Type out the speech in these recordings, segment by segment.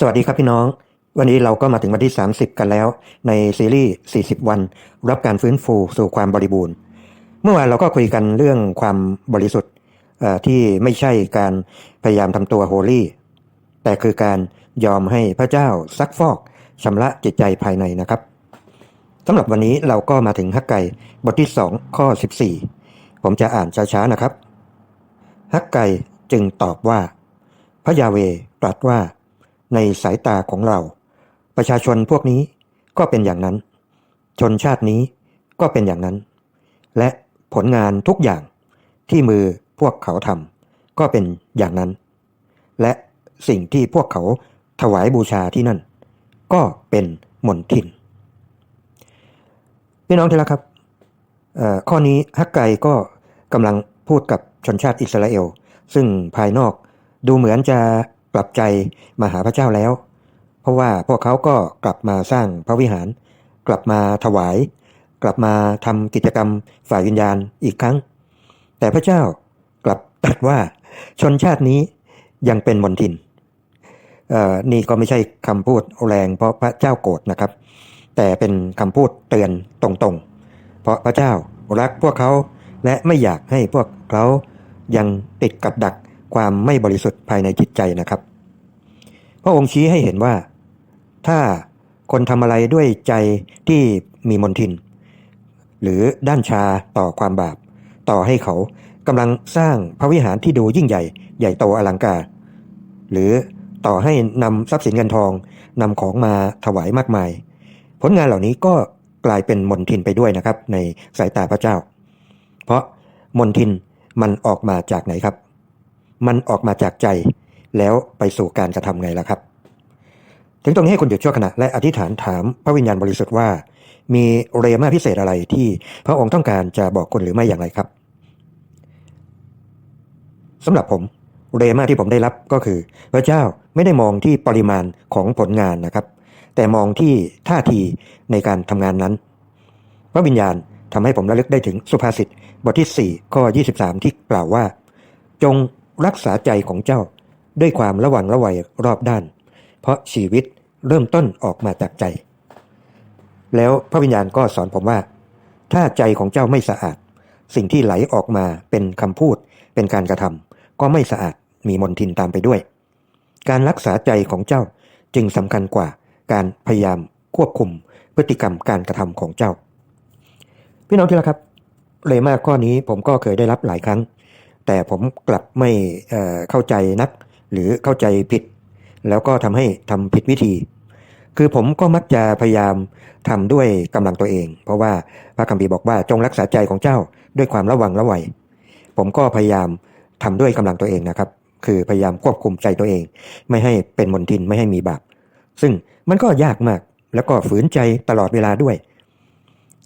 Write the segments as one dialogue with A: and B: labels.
A: สวัสดีครับพี่น้อง วันนี้เราก็มาถึงวันที่ 30 กันแล้ว ในซีรีส์ 40 วัน รับการฟื้นฟูสู่ความบริบูรณ์ เมื่อวานเราก็คุยกันเรื่องความบริสุทธิ์ที่ไม่ใช่การพยายามทำตัวโฮลี่ แต่คือการยอมให้พระเจ้าซักฟอกชำระจิตใจภายในนะครับสำหรับวันนี้เราก็มาถึงฮักไก่บทที่ 2 ข้อ 14 ผมจะอ่านช้าๆนะครับฮักไก่จึงตอบว่า พระยาเวตรัสว่า ในสายตาของเรา ประชาชนพวกนี้ก็เป็นอย่างนั้น ชนชาตินี้ก็เป็นอย่างนั้น และผลงานทุกอย่างที่มือพวกเขาทำก็เป็นอย่างนั้น และสิ่งที่พวกเขาถวายบูชาที่นั่น ก็เป็นมนทินพี่น้องที่รักครับข้อนี้ฮักไกก็กำลังพูดกับชนชาติอิสราเอล ซึ่งภายนอกดูเหมือนจะ กลับใจมาหาพระเจ้าแล้ว เพราะว่าพวกเขาก็กลับมาสร้างพระวิหาร กลับมาถวาย กลับมาทำกิจกรรมฝ่ายวิญญาณอีกครั้ง แต่พระเจ้ากลับตรัสว่าชนชาตินี้ยังเป็นมนทินนี่ก็ไม่ใช่คำพูดแรงเพราะพระเจ้าโกรธนะครับ แต่เป็นคำพูดเตือนตรงๆ เพราะพระเจ้ารักพวกเขาและไม่อยากให้พวกเขายังติดกับดัก ความไม่บริสุทธิ์ภายในจิตใจนะครับ พระองค์ชี้ให้เห็นว่า ถ้าคนทำอะไรด้วยใจที่มีมนทิน หรือด้านชาต่อความบาป ต่อให้เขากำลังสร้างพระวิหารที่ดูยิ่งใหญ่ ใหญ่โตอลังการ หรือต่อให้นำทรัพย์สินเงินทองนำของมาถวายมากมาย ผลงานเหล่านี้ก็กลายเป็นมนทินไปด้วยนะครับ ในสายตาพระเจ้า เพราะมนทินมันออกมาจากไหนครับ มันออกมาจากใจแล้วไปสู่การกระทำไงล่ะครับ ถึงตรงนี้ให้คุณหยุดชั่วขณะและอธิษฐานถามพระวิญญาณบริสุทธิ์ว่า มีเรมาพิเศษอะไรที่พระองค์ต้องการจะบอกคุณหรือไม่อย่างไรครับสำหรับผมเรมาที่ผมได้รับก็คือ พระเจ้าไม่ได้มองที่ปริมาณของผลงานนะครับ แต่มองที่ท่าทีในการทำงานนั้น พระวิญญาณทำให้ผมระลึกได้ถึงสุภาษิตบทที่ 4 ข้อ 23 ที่กล่าวว่า จง รักษาใจของเจ้า ด้วยความระวังระวัยรอบด้าน เพราะชีวิตเริ่มต้นออกมาจากใจ แล้วพระวิญญาณก็สอนผมว่า ถ้าใจของเจ้าไม่สะอาด สิ่งที่ไหลออกมาเป็นคำพูด เป็นการกระทำก็ไม่สะอาดมีมนทินตามไปด้วย การรักษาใจของเจ้าจึงสำคัญกว่าการพยายามควบคุมพฤติกรรมการกระทำของเจ้า พี่น้องที่รักครับ เลยมากข้อนี้ผมก็เคยได้รับหลายครั้ง แต่ผมกลับไม่เเข้าใจนัก หรือเข้าใจผิด แล้วก็ทำให้ทำผิดวิธี คือผมก็มักจะพยายามทำด้วยกำลังตัวเอง เพราะว่าพระคัมภีร์บอกว่าจงรักษาใจของเจ้าด้วยความระวังระวัย ผมก็พยายามทำด้วยกำลังตัวเองนะครับ คือพยายามควบคุมใจตัวเอง ไม่ให้เป็นมนทินไม่ให้มีบาปซึ่งมันก็ยากมากแล้วก็ฝืนใจตลอดเวลาด้วย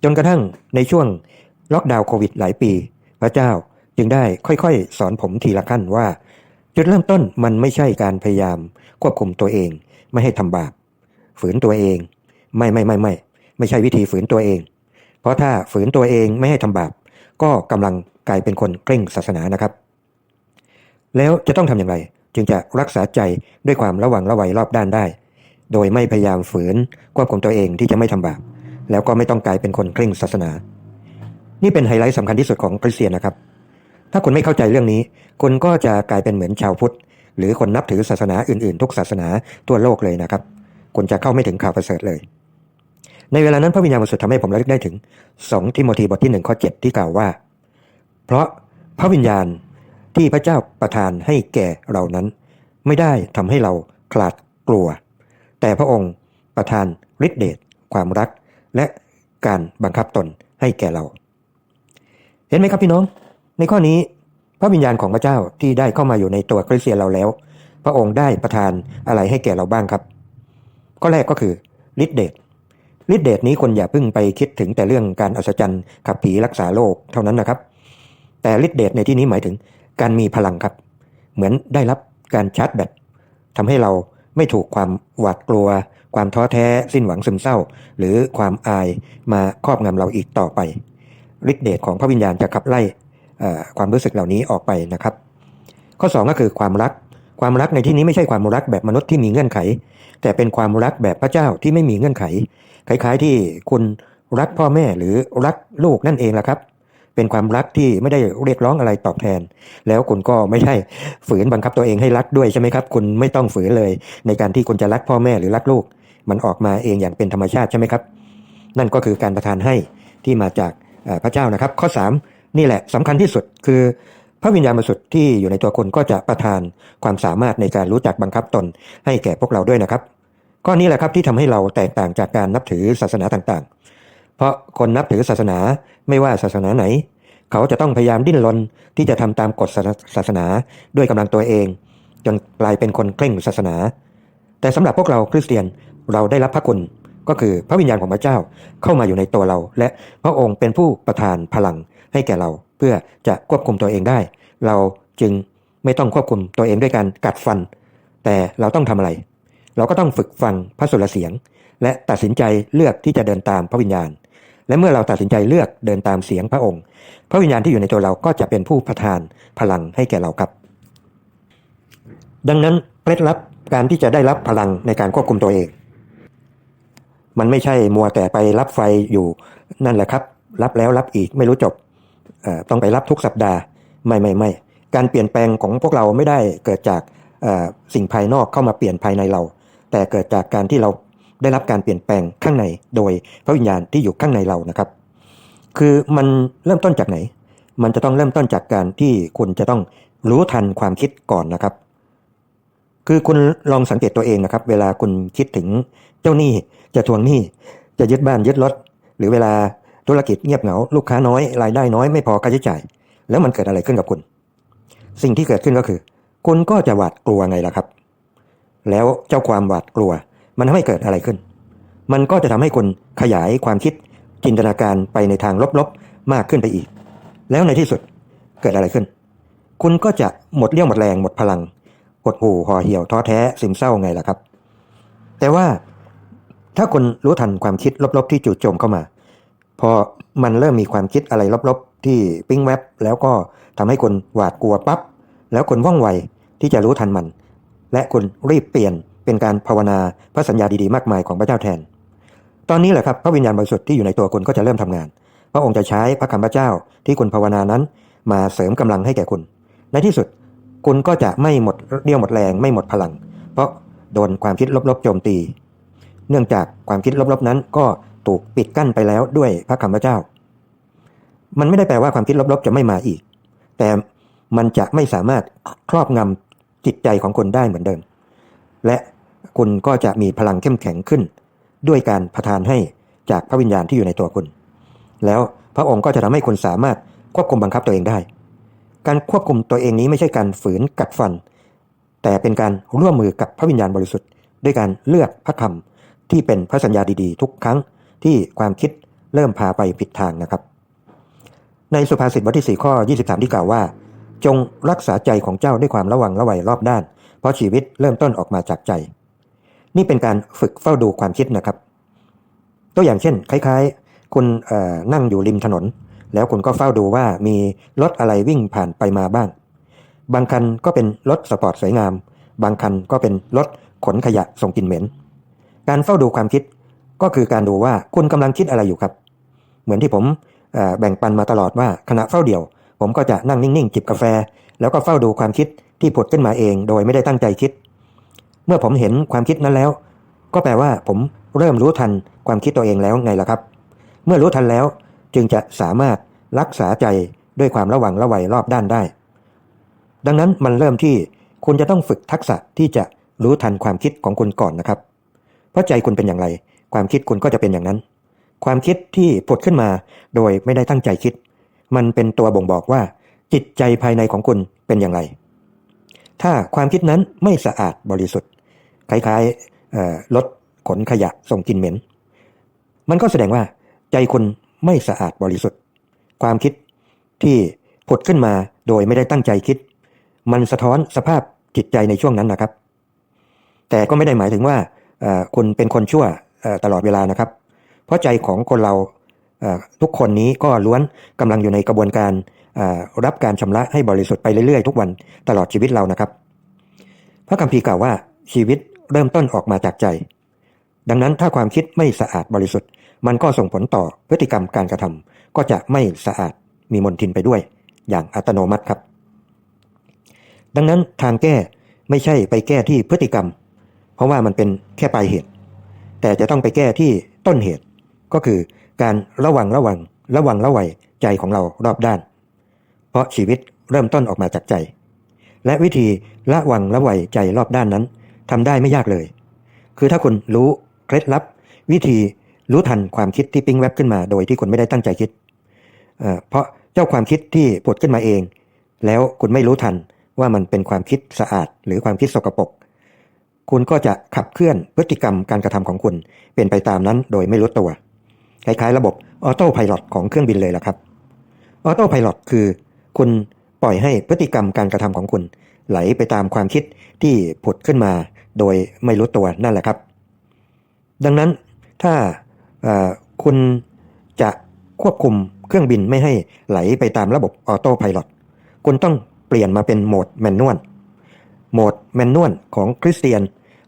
A: จนกระทั่งในช่วงล็อกดาวน์โควิดหลายปี พระเจ้า จึงได้ค่อยๆ สอนผมทีละขั้นว่า จุดเริ่มต้นมันไม่ใช่การพยายาม ควบคุมตัวเอง ไม่ให้ทำบาป ฝืนตัวเอง ไม่ไม่ไม่ไม่ไม่ใช่วิธีฝืนตัวเอง เพราะถ้าฝืนตัวเองไม่ให้ทำบาป ก็กำลังกลายเป็นคนเคร่งศาสนานะครับ แล้วจะต้องทำอย่างไร จึงจะรักษาใจด้วยความระวังระวัยรอบด้านได้ โดยไม่พยายามฝืนควบคุมตัวเองที่จะไม่ทำบาป แล้วก็ไม่ต้องกลายเป็นคนเคร่งศาสนา นี่เป็นไฮไลท์สำคัญที่สุดของคริสเตียนนะครับ ถ้าคุณไม่เข้าใจเรื่องนี้คุณก็จะกลายเป็นเหมือนชาวพุทธ หรือคนนับถือศาสนาอื่นๆ ทุกศาสนาทั่วโลกเลยนะครับคุณจะเข้าไม่ถึงข่าวประเสริฐเลย ในเวลานั้นพระวิญญาณบริสุทธิ์ทำให้ผมระลึกได้ถึง 2 ทิโมธีบทที่1ข้อ7ที่กล่าวว่า เพราะพระวิญญาณที่พระเจ้าประทานให้แก่เรานั้น ไม่ได้ทำให้เราคลาดกลัว แต่พระองค์ประทานฤทธิเดชความรัก และการบังคับตนให้แก่เรา เห็นไหมครับพี่น้อง ในข้อนี้พระวิญญาณของพระเจ้าที่ได้เข้ามาอยู่ในตัวคริสเตียนเราแล้ว พระองค์ได้ประทานอะไรให้แก่เราบ้างครับ ข้อแรกก็คือฤทธิเดชฤทธิเดชนี้คนอย่าเพิ่งไปคิดถึงแต่เรื่องการอัศจรรย์ขับผีรักษาโรคเท่านั้นนะครับ แต่ฤทธิเดชในที่นี้หมายถึงการมีพลังครับ เหมือนได้รับการชาร์จแบตทำให้เราไม่ถูกความหวาดกลัว ความท้อแท้ สิ้นหวังซึมเศร้า หรือความอายมาครอบงำเราอีกต่อไปฤทธิเดชของพระวิญญาณจะขับไล่ ความรู้สึกเหล่านี้ออกไปนะครับ ข้อ 2 ก็คือความรัก ความรักในที่นี้ไม่ใช่ความรักแบบมนุษย์ที่มีเงื่อนไข แต่เป็นความรักแบบพระเจ้าที่ไม่มีเงื่อนไข คล้ายๆที่คุณรักพ่อแม่หรือรักลูกนั่นเองละครับ เป็นความรักที่ไม่ได้เรียกร้องอะไรตอบแทน แล้วคุณก็ไม่ใช่ฝืนบังคับตัวเองให้รักด้วยใช่ไหมครับ คุณไม่ต้องฝืนเลย ในการที่คุณจะรักพ่อแม่หรือรักลูก มันออกมาเองอย่างเป็นธรรมชาติใช่ไหมครับ นั่นก็คือการประทานให้ที่มาจากพระเจ้านะครับ ข้อ 3 นี่แหละสำคัญที่สุดคือ พระวิญญาณบริสุทธิ์ที่อยู่ในตัวคุณก็จะประทานความสามารถในการรู้จักบังคับตนให้แก่พวกเราด้วยนะครับข้อนี้แหละครับที่ทำให้เราแตกต่างจากการนับถือศาสนาต่างๆ เพราะคนนับถือศาสนาไม่ว่าศาสนาไหน เขาจะต้องพยายามดิ้นรนที่จะทำตามกฎศาสนาด้วยกำลังตัวเอง จนกลายเป็นคนเคร่งศาสนา แต่สำหรับพวกเราคริสเตียนเราได้รับพระคุณก็คือพระวิญญาณของพระเจ้าเข้ามาอยู่ในตัวเรา และพระองค์เป็นผู้ประทานพลัง ให้แก่เราเพื่อจะควบคุมตัวเองได้ เราจึงไม่ต้องควบคุมตัวเองด้วยการกัดฟัน แต่เราต้องทำอะไร เราก็ต้องฝึกฟังพระสุรเสียง และตัดสินใจเลือกที่จะเดินตามพระวิญญาณ และเมื่อเราตัดสินใจเลือกเดินตามเสียงพระองค์ พระวิญญาณที่อยู่ในตัวเราก็จะเป็นผู้ประทานพลังให้แก่เราครับ ดังนั้นเคล็ดลับการที่จะได้รับพลังในการควบคุมตัวเอง มันไม่ใช่มัวแต่ไปรับไฟอยู่นั่นแหละครับ รับแล้วรับอีกไม่รู้จบ ต้องไปรับทุกสัปดาห์ไม่ไม่ไม่การเปลี่ยนแปลงของพวกเราไม่ได้เกิดจากสิ่งภายนอกเข้ามาเปลี่ยนภายในเรา แต่เกิดจากการที่เราได้รับการเปลี่ยนแปลงข้างในโดยพระวิญญาณที่อยู่ข้างในเรานะครับ คือมันเริ่มต้นจากไหน มันจะต้องเริ่มต้นจากการที่คุณจะต้องรู้ทันความคิดก่อนนะครับ คือคุณลองสังเกตตัวเองนะครับ เวลาคุณคิดถึงเจ้าหนี้จะทวงหนี้จะยึดบ้านยึดรถหรือเวลา ธุรกิจเงียบเหงาลูกค้าน้อยรายได้น้อยไม่พอค่าใช้จ่าย แล้วมันเกิดอะไรขึ้นกับคุณ สิ่งที่เกิดขึ้นก็คือ คุณก็จะหวาดกลัวไงล่ะครับ แล้วเจ้าความหวาดกลัว มันทำให้เกิดอะไรขึ้น มันก็จะทำให้คุณขยายความคิดจินตนาการไปในทางลบๆมากขึ้นไปอีก แล้วในที่สุดเกิดอะไรขึ้น คุณก็จะหมดเรี่ยวหมดแรงหมดพลังหดหู่ห่อเหี่ยวท้อแท้ซึมเศร้าไงล่ะครับ แต่ว่าถ้าคุณรู้ทันความคิดลบๆที่จู่โจมเข้ามา พอมันเริ่มมีความคิดอะไรลบๆ ที่ปิ้งแวบแล้วก็ทำให้คุณหวาดกลัวปั๊บแล้วคุณว่องไวที่จะรู้ทันมัน และคุณรีบเปลี่ยนเป็นการภาวนาพระสัญญาดีๆมากมายของพระเจ้าแทน ตอนนี้แหละครับพระวิญญาณบริสุทธิ์ที่อยู่ในตัวคุณก็จะเริ่มทำงาน พระองค์จะใช้พระคำพระเจ้าที่คุณภาวนานั้น มาเสริมกำลังให้แก่คุณ ในที่สุดคุณก็จะไม่หมดเรี่ยวหมดแรงไม่หมดพลัง เพราะโดนความคิดลบๆโจมตี เนื่องจากความคิดลบๆนั้นก็ ถูกปิดกั้นไปแล้วด้วยพระคำพระเจ้า มันไม่ได้แปลว่าความคิดลบๆจะไม่มาอีก แต่มันจะไม่สามารถครอบงำจิตใจของคุณได้เหมือนเดิม และคุณก็จะมีพลังเข้มแข็งขึ้น ด้วยการประทานให้จากพระวิญญาณที่อยู่ในตัวคุณ แล้วพระองค์ก็จะทำให้คุณสามารถควบคุมบังคับตัวเองได้ การควบคุมตัวเองนี้ไม่ใช่การฝืนกัดฟัน แต่เป็นการร่วมมือกับพระวิญญาณบริสุทธิ์ ด้วยการเลือกพระคำที่เป็นพระสัญญาดีๆ ทุกครั้ง ที่ความคิดเริ่มพาไปผิดทางนะครับ ในสุภาษิตบทที่ 4 ข้อ 23 ที่กล่าวว่า จงรักษาใจของเจ้าด้วยความระวังระไวรอบด้าน เพราะชีวิตเริ่มต้นออกมาจากใจ นี่เป็นการฝึกเฝ้าดูความคิดนะครับ ตัวอย่างเช่น คล้ายๆ คุณนั่งอยู่ริมถนน แล้วคุณก็เฝ้าดูว่ามีรถอะไรวิ่งผ่านไปมาบ้าง บางคันก็เป็นรถสปอร์ตสวยงาม บางคันก็เป็นรถขนขยะส่งกลิ่นเหม็น การเฝ้าดูความคิด ก็คือการดูว่าคุณกำลังคิดอะไรอยู่ครับ เหมือนที่ผมแบ่งปันมาตลอดว่าขณะเฝ้าเดี่ยว ผมก็จะนั่งนิ่งๆจิบกาแฟ แล้วก็เฝ้าดูความคิดที่ผุดขึ้นมาเอง โดยไม่ได้ตั้งใจคิด เมื่อผมเห็นความคิดนั้นแล้ว ก็แปลว่าผมเริ่มรู้ทันความคิดตัวเองแล้วไงล่ะครับ เมื่อรู้ทันแล้วจึงจะสามารถรักษาใจด้วยความระวังระไวรอบด้านได้ ดังนั้นมันเริ่มที่คุณจะต้องฝึกทักษะที่จะรู้ทันความคิดของคุณก่อนนะครับ เพราะใจคุณเป็นอย่างไร ความคิดคุณก็จะเป็นอย่างนั้น ความคิดที่ผุดขึ้นมาโดยไม่ได้ตั้งใจคิด มันเป็นตัวบ่งบอกว่า จิตใจภายในของคุณเป็นอย่างไร ถ้าความคิดนั้นไม่สะอาดบริสุทธิ์คล้ายๆรถขนขยะส่งกลิ่นเหม็น มันก็แสดงว่า ใจคุณไม่สะอาดบริสุทธิ์ ความคิดที่ผุดขึ้นมาโดยไม่ได้ตั้งใจคิด มันสะท้อนสภาพจิตใจในช่วงนั้นนะครับ แต่ก็ไม่ได้หมายถึงว่าคุณเป็นคนชั่ว ตลอดเวลานะครับ เพราะใจของคนเราทุกคนนี้ก็ล้วนกำลังอยู่ในกระบวนการรับการชำระให้บริสุทธิ์ไปเรื่อยๆ ทุกวันตลอดชีวิตเรานะครับ พระคัมภีร์กล่าวว่าชีวิตเริ่มต้นออกมาจากใจ ดังนั้นถ้าความคิดไม่สะอาดบริสุทธิ์ มันก็ส่งผลต่อพฤติกรรมการกระทำก็จะไม่สะอาดมีมลทินไปด้วย อย่างอัตโนมัติครับ ดังนั้นทางแก้ไม่ใช่ไปแก้ที่พฤติกรรม เพราะว่ามันเป็นแค่ปลายเหตุ แต่จะต้องไปแก้ที่ต้นเหตุ ก็คือการระวังระวัง ระวังระวัยใจของเรารอบด้าน เพราะชีวิตเริ่มต้นออกมาจากใจ และวิธีระวังระวัยใจรอบด้านนั้นทำได้ไม่ยากเลย คือถ้าคุณรู้เคล็ดลับ วิธีรู้ทันความคิดที่ปิ้งแวบขึ้นมา โดยที่คุณไม่ได้ตั้งใจคิดเเพราะเจ้าความคิดที่ผุดขึ้นมาเอง แล้วคุณไม่รู้ทันว่ามันเป็นความคิดสะอาดหรือความคิดสกปรก คุณก็จะขับเคลื่อนพฤติกรรมการกระทำของคุณ เป็นไปตามนั้นโดยไม่รู้ตัว คล้ายๆ ระบบออโต้พลอตของเครื่องบินเลยล่ะครับ ออโต้พลอตคือ คุณปล่อยให้พฤติกรรมการกระทำของคุณ ไหลไปตามความคิดที่ผุดขึ้นมาโดยไม่รู้ตัวนั่นแหละครับ ดังนั้นถ้าคุณจะควบคุมเครื่องบินไม่ให้ไหลไปตามระบบออโต้พลอตคุณต้องเปลี่ยนมาเป็นโหมดแมนนวลโหมดแมนนวลของคริสเตียน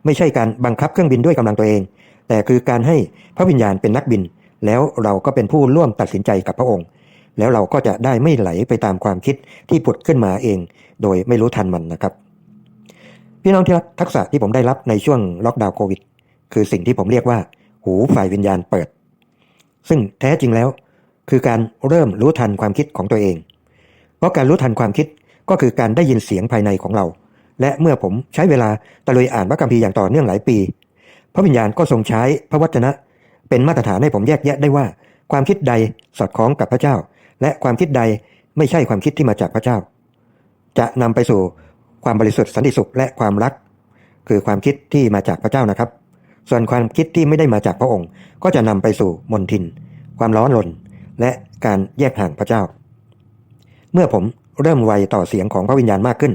A: ไม่ใช่การบังคับเครื่องบินด้วยกำลังตัวเอง แต่คือการให้พระวิญญาณเป็นนักบิน แล้วเราก็เป็นผู้ร่วมตัดสินใจกับพระองค์ แล้วเราก็จะได้ไม่ไหลไปตามความคิดที่ผุดขึ้นมาเอง โดยไม่รู้ทันมันนะครับ พี่น้องที่รักทักษะที่ผมได้รับในช่วงล็อกดาวน์โควิด คือสิ่งที่ผมเรียกว่า หูฝ่ายวิญญาณเปิด ซึ่งแท้จริงแล้ว คือการเริ่มรู้ทันความคิดของตัวเอง เพราะการรู้ทันความคิดก็คือการได้ยินเสียงภายในของเรา และเมื่อผมใช้เวลาตะลุยอ่านพระคัมภีร์อย่างต่อเนื่องหลายปี พระวิญญาณก็ทรงใช้พระวจนะ เป็นมาตรฐานให้ผมแยกแยะได้ว่า ความคิดใดสอดคล้องกับพระเจ้า และความคิดใดไม่ใช่ความคิดที่มาจากพระเจ้า จะนำไปสู่ความบริสุทธิ์สันติสุขและความรัก คือความคิดที่มาจากพระเจ้านะครับ ส่วนความคิดที่ไม่ได้มาจากพระองค์ ก็จะนำไปสู่มนทิน ความร้อนรนและการแยกห่างพระเจ้า เมื่อผมเริ่มไวต่อเสียงของพระวิญญาณมากขึ้น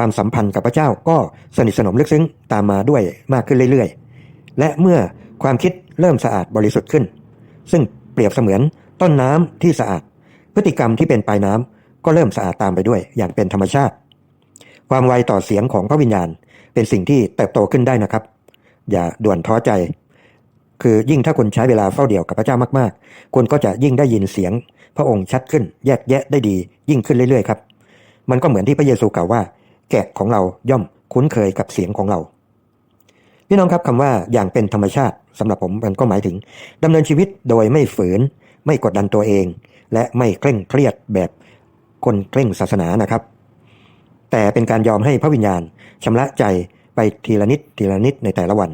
A: ความสัมพันธ์กับพระเจ้าก็สนิทสนมลึกซึ้งตามมาด้วยมากขึ้นเรื่อยๆ และเมื่อความคิดเริ่มสะอาดบริสุทธิ์ขึ้น ซึ่งเปรียบเสมือนต้นน้ำที่สะอาด พฤติกรรมที่เป็นปลายน้ำก็เริ่มสะอาดตามไปด้วยอย่างเป็นธรรมชาติ ความไวต่อเสียงของพระวิญญาณ เป็นสิ่งที่เติบโตขึ้นได้นะครับ อย่าด่วนท้อใจ คือยิ่งถ้าคุณใช้เวลาเฝ้าเดี่ยวกับพระเจ้ามากๆคุณก็จะยิ่งได้ยินเสียง พระองค์ชัดขึ้น แยกแยะได้ดียิ่งขึ้นเรื่อยๆครับ มันก็เหมือนที่พระเยซูกล่าวว่า แกะของเราย่อมคุ้นเคยกับเสียงของเรา พี่น้องครับคำว่าอย่างเป็นธรรมชาติสำหรับผมมันก็หมายถึงดำเนินชีวิตโดยไม่ฝืน ไม่กดดันตัวเอง และไม่เคร่งเครียดแบบคนเคร่งศาสนานะครับ แต่เป็นการยอมให้พระวิญญาณชำระใจไปทีละนิดทีละนิดในแต่ละวัน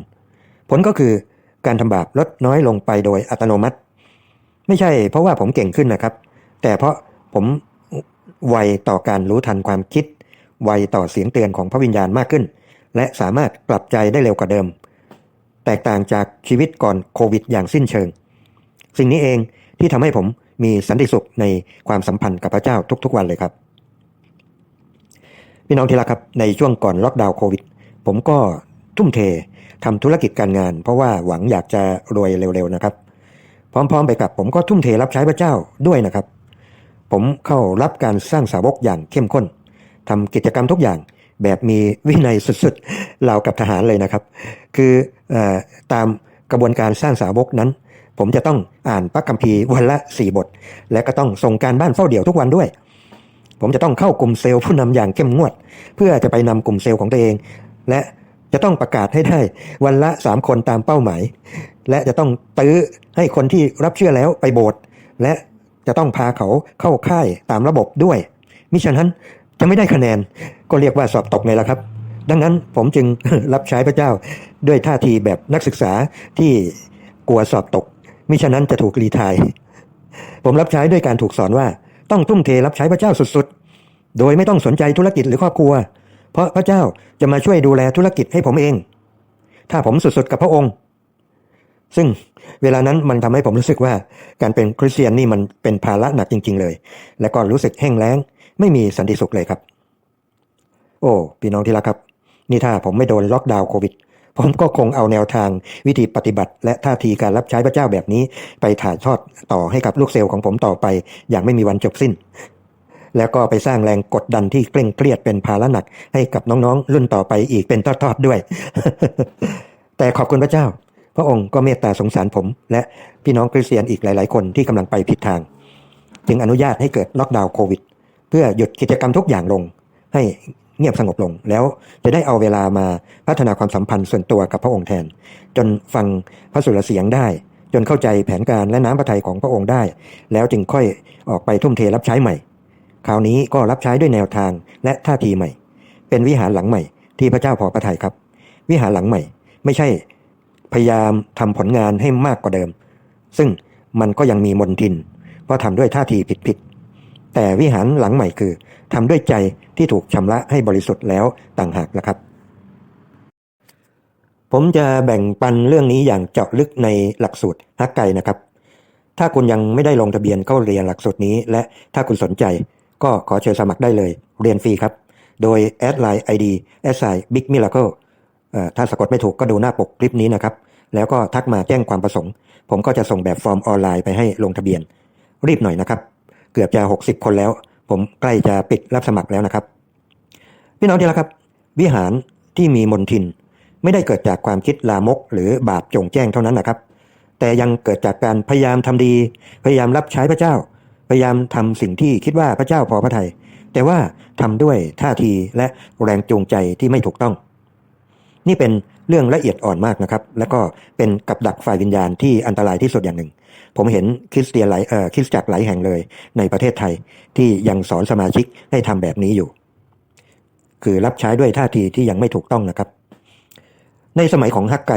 A: ผลก็คือการทำบาปลดน้อยลงไปโดยอัตโนมัติ ไม่ใช่เพราะว่าผมเก่งขึ้นนะครับ แต่เพราะผมไวต่อการรู้ทันความคิด ไวต่อเสียงเตือนของพระวิญญาณมากขึ้น และสามารถกลับใจได้เร็วกว่าเดิม แตกต่างจากชีวิตก่อนโควิดอย่างสิ้นเชิง สิ่งนี้เองที่ทำให้ผมมีสันติสุขในความสัมพันธ์กับพระเจ้าทุกๆวันเลยครับ พี่น้องที่รักครับในช่วงก่อนล็อกดาวน์โควิด ผมก็ทุ่มเททำธุรกิจการงาน เพราะว่าหวังอยากจะรวยเร็วๆนะครับ พร้อมๆ ไปกับผมก็ทุ่มเทรับใช้พระเจ้าด้วยนะครับ ผมเข้ารับการสร้างสาวกอย่างเข้มข้น ทำกิจกรรมทุกอย่างแบบมีวินัยสุดๆเรากับทหารเลยนะครับ คืออตามกระบวนการสร้างสาวกนั้น ผมจะต้องอ่านพระคัมภีร์วันละสี่บท และก็ต้องส่งการบ้านเฝ้าเดี่ยวทุกวันด้วย ผมจะต้องเข้ากลุ่มเซลล์ผู้นำอย่างเข้มงวด เพื่อจะไปนำกลุ่มเซลล์ของตัวเอง และจะต้องประกาศให้ได้วันละสามคนตามเป้าหมาย และจะต้องตื้อให้คนที่รับเชื่อแล้วไปโบสถ์และจะต้องพาเขาเข้าค่ายตามระบบด้วยมิฉะนั้น จะไม่ได้คะแนน ก็เรียกว่าสอบตกเลยละครับ ดังนั้นผมจึงรับใช้พระเจ้าด้วยท่าทีแบบนักศึกษาที่กลัวสอบตกมิฉะนั้นจะถูกรีทาย ผมรับใช้ด้วยการถูกสอนว่า ต้องทุ่มเทรับใช้พระเจ้าสุดๆ โดยไม่ต้องสนใจธุรกิจหรือครอบครัว เพราะพระเจ้าจะมาช่วยดูแลธุรกิจให้ผมเอง ถ้าผมสุดๆกับพระองค์ ซึ่งเวลานั้นมันทำให้ผมรู้สึกว่า การเป็นคริสเตียนนี่มันเป็นภาระหนักจริง ๆ เลย และก็รู้สึกแห้งแล้ง ไม่มีสันติสุขเลยครับ โอ้พี่น้องที่รักครับ นี่ถ้าผมไม่โดนล็อกดาวน์โควิด ผมก็คงเอาแนวทางวิธีปฏิบัติ และท่าทีการรับใช้พระเจ้าแบบนี้ ไปถ่ายทอดต่อให้กับลูกเซลล์ของผมต่อไป อย่างไม่มีวันจบสิ้น แล้วก็ไปสร้างแรงกดดันที่เคร่งเครียดเป็นภาระหนัก ให้กับน้องๆ รุ่นต่อไปอีกเป็นทอดๆด้วย แต่ขอบคุณพระเจ้า พระองค์ก็เมตตาสงสารผม และพี่น้องคริสเตียนอีกหลาย ๆ คนที่กำลังไปผิดทาง จึงอนุญาตให้เกิดล็อกดาวน์โควิด เพื่อหยุดกิจกรรมทุกอย่างลง ให้เงียบสงบลง แล้วจะได้เอาเวลามาพัฒนาความสัมพันธ์ส่วนตัวกับพระองค์แทน จนฟังพระสุรเสียงได้ จนเข้าใจแผนการและน้ำพระทัยของพระองค์ได้ แล้วจึงค่อยออกไปทุ่มเทรับใช้ใหม่ คราวนี้ก็รับใช้ด้วยแนวทางและท่าทีใหม่ เป็นวิหารหลังใหม่ ที่พระเจ้าพอพระทัยครับ วิหารหลังใหม่ ไม่ใช่พยายามทำผลงานให้มากกว่าเดิม ซึ่งมันก็ยังมีมนทินเพราะทำด้วยท่าทีผิดๆ แต่วิหารหลังใหม่คือทำด้วยใจที่ถูกชำระให้บริสุทธิ์แล้วต่างหากนะครับ ผมจะแบ่งปันเรื่องนี้อย่างเจาะลึกในหลักสูตรฮักไก่นะครับ ถ้าคุณยังไม่ได้ลงทะเบียนเข้าเรียนหลักสูตรนี้ และถ้าคุณสนใจก็ขอเชิญสมัครได้เลย เรียนฟรีครับ โดยแอดไลน์ ID s i Big Miracle เอ่อถ้าสะกดไม่ถูกก็ดูหน้าปกคลิปนี้นะครับ แล้วก็ทักมาแจ้งความประสงค์ ผมก็จะส่งแบบฟอร์มออนไลน์ไปให้ลงทะเบียน รีบหน่อยนะครับ เกือบจะ 60 คนแล้ว ผมใกล้จะปิดรับสมัครแล้วนะครับ พี่น้องที่รักครับ วิหารที่มีมนทิน ไม่ได้เกิดจากความคิดลามก หรือบาปจงแจ้งเท่านั้นนะครับ แต่ยังเกิดจากการพยายามทำดี พยายามรับใช้พระเจ้า พยายามทำสิ่งที่คิดว่าพระเจ้าพอพระทยัยแต่ว่าทำด้วยท่าทีและแรงจูงใจที่ไม่ถูกต้อง นี่เป็นเรื่องละเอียดอ่อนมากนะครับ แล้วก็เป็นกับดักฝ่ายวิญญาณที่อันตรายที่สุดอย่างหนึ่ง ผมเห็นคริสเตียนหลายเอ่อคริสตจักรหลายแห่งเลย ในประเทศไทยที่ยังสอนสมาชิกให้ทำแบบนี้อยู่ คือรับใช้ด้วยท่าทีที่ยังไม่ถูกต้องนะครับ ในสมัยของฮักไก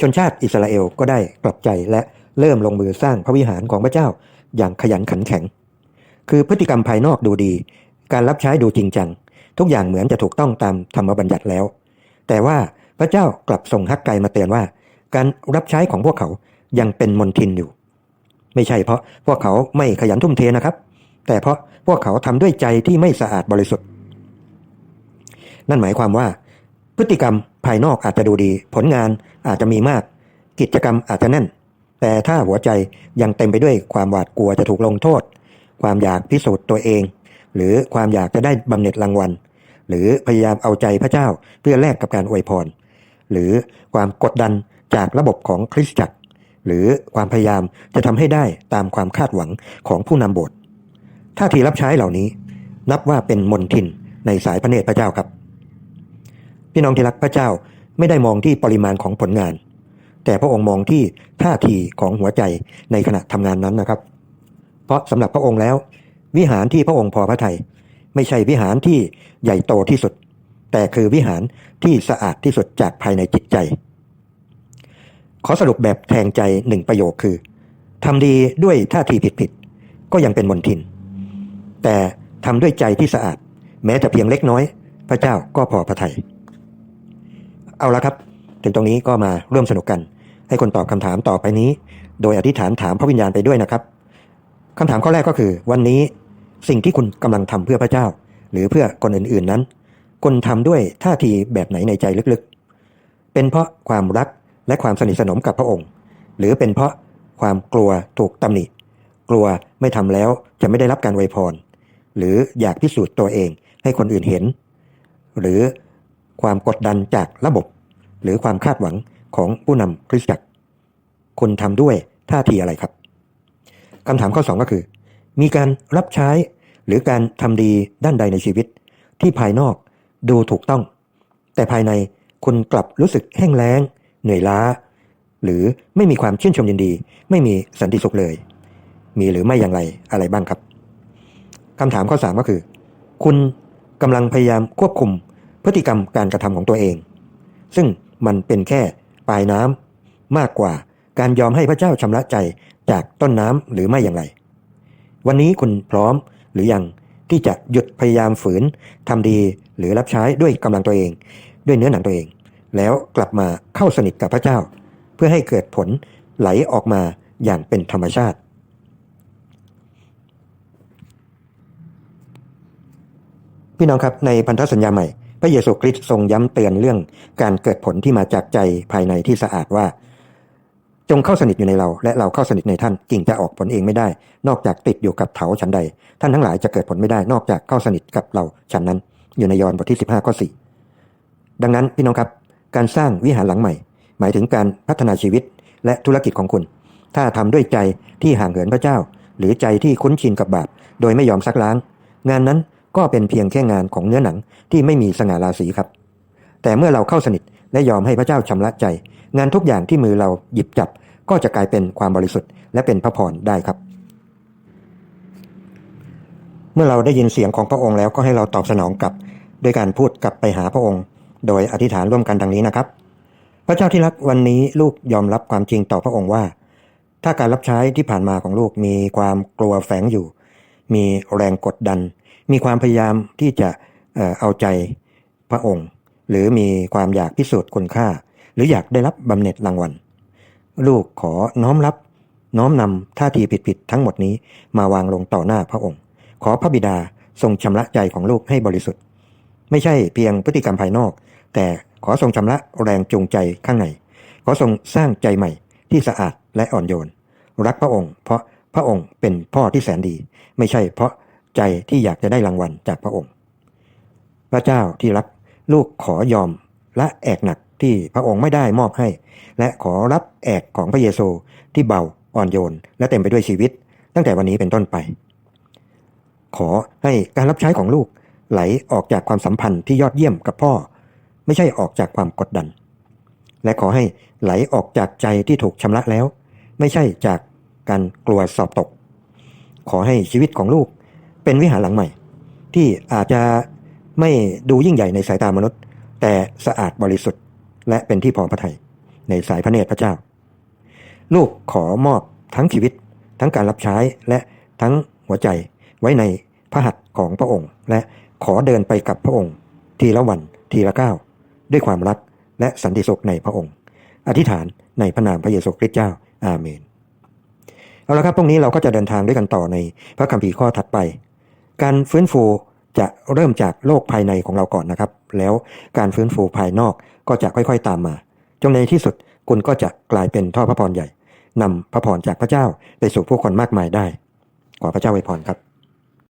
A: ชนชาติอิสราเอลก็ได้กลับใจและเริ่มลงมือสร้างพระวิหารของพระเจ้าอย่างขยันขันแข็ง คือพฤติกรรมภายนอกดูดี การรับใช้ดูจริงจัง ทุกอย่างเหมือนจะถูกต้องตามธรรมบัญญัติแล้ว แต่ว่าพระเจ้ากลับส่งฮักไกมาเตือนว่า การรับใช้ของพวกเขายังเป็นมนทินอยู่ ไม่ใช่เพราะพวกเขาไม่ขยันทุ่มเทนะครับ แต่เพราะพวกเขาทำด้วยใจที่ไม่สะอาดบริสุทธิ์ นั่นหมายความว่า พฤติกรรมภายนอกอาจจะดูดี ผลงานอาจจะมีมาก กิจกรรมอาจจะแน่น แต่ถ้าหัวใจยังเต็มไปด้วยความหวาดกลัวจะถูกลงโทษ ความอยากพิสูจน์ตัวเอง หรือความอยากจะได้บำเหน็จรางวัล หรือพยายามเอาใจพระเจ้าเพื่อแลกกับการอวยพร หรือความกดดันจากระบบของคริสตจักร หรือความพยายามจะทำให้ได้ตามความคาดหวังของผู้นำโบสถ์ท่าทีรับใช้เหล่านี้ นับว่าเป็นมนทินในสายพระเนตรพระเจ้าครับ พี่น้องที่รักพระเจ้าไม่ได้มองที่ปริมาณของผลงาน แต่พระองค์มองที่ท่าทีของหัวใจในขณะทำงานนั้นนะครับ เพราะสำหรับพระองค์แล้ว วิหารที่พระองค์พอพระทยัยไม่ใช่วิหารที่ใหญ่โตที่สุด แต่คือวิหารที่สะอาดที่สุดจากภายในจิตใจ ขอสรุปแบบแทงใจหนึ่งประโยคคือทำดีด้วยท่าทีผิดๆ ก็ยังเป็นมนทิน แต่ทำด้วยใจที่สะอาด แม้แต่เพียงเล็กน้อย พระเจ้าก็พอพระทยัยเอาละครับ ถึงตรงนี้ก็มาร่วมสนุกกัน ให้คนตอบคำถามต่อไปนี้ โดยอธิษฐานถามพระวิญญาณไปด้วยนะครับคำถามข้อแรกก็คือ วันนี้สิ่งที่คุณกำลังทำเพื่อพระเจ้า หรือเพื่อคนอื่นๆนั้น คุณทำด้วยท่าทีแบบไหนในใจลึกๆ เป็นเพราะความรัก และความสนิทสนมกับพระองค์ หรือเป็นเพราะความกลัวถูกตำหนิ กลัวไม่ทำแล้วจะไม่ได้รับการอวยพร หรืออยากพิสูจน์ตัวเองให้คนอื่นเห็น หรือความกดดันจากระบบ หรือความคาดหวังของผู้นำคริสตจักรคุณทำด้วยท่าทีอะไรครับคำถามข้อ 2 ก็คือ มีการรับใช้หรือการทำดีด้านใดในชีวิต ที่ภายนอกดูถูกต้อง แต่ภายในคุณกลับรู้สึกแห้งแล้ง เหนื่อยล้า หรือไม่มีความชื่นชมยินดี ไม่มีสันติสุขเลย มีหรือไม่อย่างไรอะไรบ้างครับคำถามข้อ 3 ก็คือ คุณกำลังพยายามควบคุมพฤติกรรมการกระทำของตัวเอง ซึ่งมันเป็นแค่ปลายน้ำมากกว่าการยอมให้พระเจ้าชำระใจจากต้นน้ำหรือไม่อย่างไร วันนี้คุณพร้อมหรือยังที่จะหยุดพยายามฝืนทำดีหรือรับใช้ด้วยกำลังตัวเอง ด้วยเนื้อหนังตัวเอง แล้วกลับมาเข้าสนิทกับพระเจ้า เพื่อให้เกิดผลไหลออกมาอย่างเป็นธรรมชาติ พี่น้องครับในพันธสัญญาใหม่ พระเยซูคริสต์ทรงย้ำเตือนเรื่องการเกิดผลที่มาจากใจภายในที่สะอาดว่า จงเข้าสนิทอยู่ในเรา และเราเข้าสนิทในท่านกิ่งจะออกผลเองไม่ได้ นอกจากติดอยู่กับเถาฉันใด ท่านทั้งหลายจะเกิดผลไม่ได้นอกจากเข้าสนิทกับเราฉันนั้น อยู่ในยอห์นบทที่ 15ข้อ4ดังนั้นพี่น้องครับ การสร้างวิหารหลังใหม่ หมายถึงการพัฒนาชีวิตและธุรกิจของคุณ ถ้าทำด้วยใจที่ห่างเหินพระเจ้า หรือใจที่คุ้นชินกับบาป โดยไม่ยอมซักล้าง งานนั้นก็เป็นเพียงแค่งานของเนื้อหนังที่ไม่มีสง่าราศีครับ แต่เมื่อเราเข้าสนิทและยอมให้พระเจ้าชำระใจ งานทุกอย่างที่มือเราหยิบจับ ก็จะกลายเป็นความบริสุทธิ์ และเป็นพระพรได้ครับ เมื่อเราได้ยินเสียงของพระองค์แล้วก็ให้เราตอบสนองกลับโดยการพูดกลับไปหาพระองค์ โดยอธิษฐานร่วมกันดังนี้นะครับ พระเจ้าที่รักวันนี้ลูกยอมรับความจริงต่อพระองค์ว่า ถ้าการรับใช้ที่ผ่านมาของลูกมีความกลัวแฝงอยู่ มีแรงกดดัน มีความพยายามที่จะเอาใจพระองค์ หรือมีความอยากพิสูจน์คุณค่า หรืออยากได้รับบำเหน็จรางวัลลูกขอน้อมรับน้อมนำท่าทีผิดๆทั้งหมดนี้มาวางลงต่อหน้าพระองค์ ขอพระบิดาทรงชำระใจของลูกให้บริสุทธิ์ ไม่ใช่เพียงพฤติกรรมภายนอก แต่ขอทรงชำระแรงจูงใจข้างใน ขอทรงสร้างใจใหม่ที่สะอาดและอ่อนโยน รักพระองค์ เพราะพระองค์เป็นพ่อที่แสนดี ไม่ใช่เพราะใจที่อยากจะได้รางวัลจากพระองค์ พระเจ้าที่รักลูกขอยอมและแอกหนักที่พระองค์ไม่ได้มอบให้ และขอรับแอกของพระเยซูที่เบาอ่อนโยน และเต็มไปด้วยชีวิต ตั้งแต่วันนี้เป็นต้นไป ขอให้การรับใช้ของลูกไหลออกจากความสัมพันธ์ที่ยอดเยี่ยมกับพ่อ ไม่ใช่ออกจากความกดดัน และขอให้ไหลออกจากใจที่ถูกชำระแล้ว ไม่ใช่จากการกลัวสอบตก ขอให้ชีวิตของลูกเป็นวิหารหลังใหม่ ที่อาจจะไม่ดูยิ่งใหญ่ในสายตามนุษย์ แต่สะอาดบริสุทธิ์ และเป็นที่พอพระทัยในสายพระเนตรพระเจ้า ลูกขอมอบทั้งชีวิต ทั้งการรับใช้และทั้งหัวใจไว้ในพระหัตถ์ของพระองค์ และขอเดินไปกับพระองค์ ทีละวันทีละก้าว ด้วยความรักและสันติสุขในพระองค์ อธิษฐานในพระนามพระเยซูคริสต์เจ้า อาเมน เอาละครับพรุ่งนี้เราก็จะเดินทางด้วยกันต่อในพระคัมภีร์ข้อถัดไป การฟื้นฟูจะเริ่มจากโลกภายในของเราก่อนนะครับ แล้วการฟื้นฟูภายนอกก็จะค่อยๆตามมา จงในที่สุดคุณก็จะกลายเป็นท่อพระพรใหญ่นำพระพรจากพระเจ้าไปสู่ผู้คนมากมายได้ ขอพระเจ้าอวพรครับ